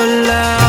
your love.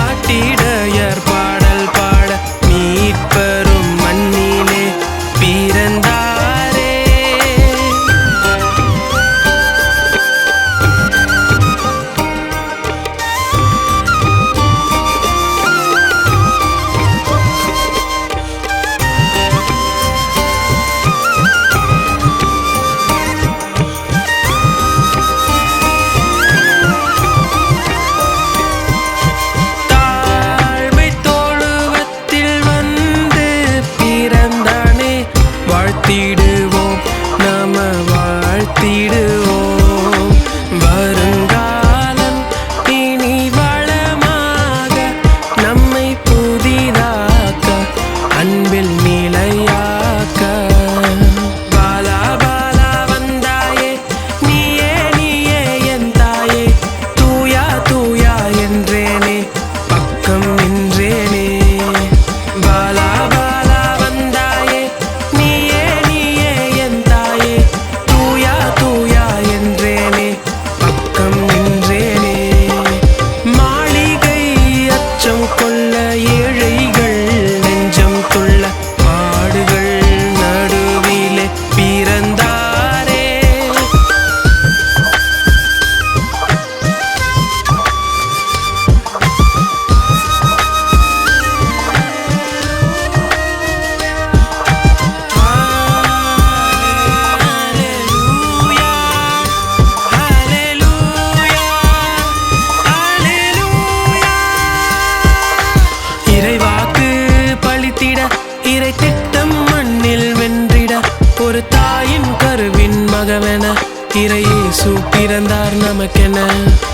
இறையேசு பிறந்தார் நமக்கென.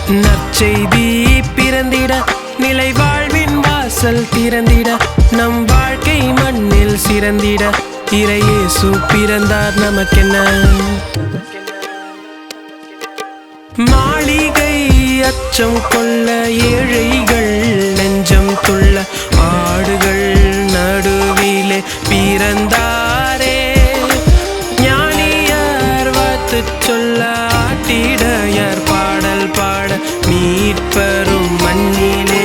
நற்செய்தி பிறந்திட நிலை வாழ்வின் வாசல் திறந்திட நம் வாழ்க்கை மண்ணில் சிறந்திட இறையேசு பிறந்தார் நமக்கென. மாளிகை அச்சம் கொள்ள ஏழைகள் நெஞ்சம் துள்ள மீட்டிடையர் பாடல் பாட மீட்பரும் மண்ணிலே